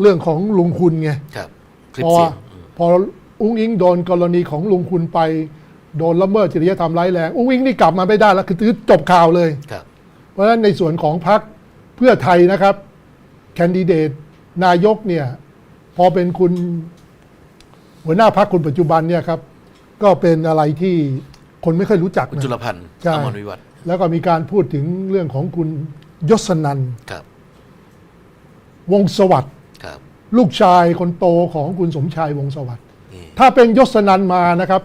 เรื่องของลุงคุณไงครับคลิปพอเสียงอืมพออุ้งอิงโดนกรณีของลุงคุณไป โดนละเมิดจริยธรรมร้ายแรงอุ้งอิงนี่กลับมาไม่ได้แล้วคือจบข่าวเลย ครับ เพราะฉะนั้นในส่วนของพรรคเพื่อไทยนะครับ แคนดิเดตนายกเนี่ย พอเป็นคุณ หัวหน้าพรรคคนปัจจุบันเนี่ยครับ ก็เป็นอะไรที่คนไม่ค่อยรู้จักคุณนะ จุลพันธ์ใช่ อมรวิวัฒน์แล้วก็มีการพูดถึงเรื่องของคุณยศนันท์ครับ วงศ์สวัสดิ์ครับ ลูกชายคนโตของคุณสมชายวงศ์สวัสดิ์นี่ถ้าเป็นยศนันท์มานะครับ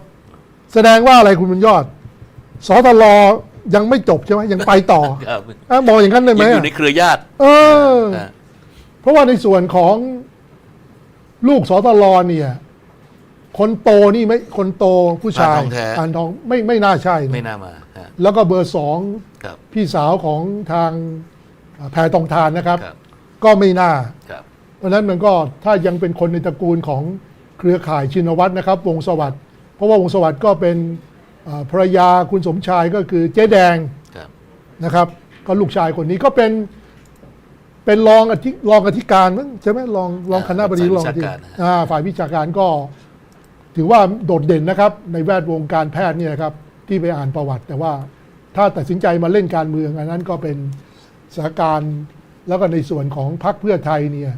แสดงว่าอะไรคุณบุญยอดสทลยังไม่จบใช่ไหมยังไปต่อครับอะบอกอย่างนั้นได้ไหมยังออะยู่ในเครือญาติ เออนะเพราะว่าในส่วนของลูกสตลเนี่ย คนโตนี่ไม่คนโตผู้ชายปานทองแท้ปานทองไม่ไม่น่าใช่นะไม่น่ามาฮะแล้วก็เบอร์สองครับพี่สาวของทางอ่าแพรตองทานนะครับครับก็ไม่น่าครับ เพราะฉะนั้นมันก็ถ้ายังเป็นคนในตระกูลของเครือข่ายชินวัตรนะครับ วงศ์สวัสดิ์เพราะว่าวงศ์สวัสดิ์ก็เป็นอ่าภรรยาคุณสมชายก็คือเจ๊แดงครับนะครับ ก็ลูกชายคนนี้ก็เป็นเป็นรองอธิรองอธิการมั้งใช่ไหมรองรองคณะบดีรองอธิการอ่าฝ่ายวิชาการก็ถือว่าโดดเด่นนะครับ ในแวดวงการแพทย์เนี่ยนะครับที่ไปอ่านประวัติ แต่ว่าถ้าตัดสินใจมาเล่นการเมือง อันนั้นก็เป็นสถานการณ์แล้วก็ในส่วนของพรรคเพื่อไทยเนี่ย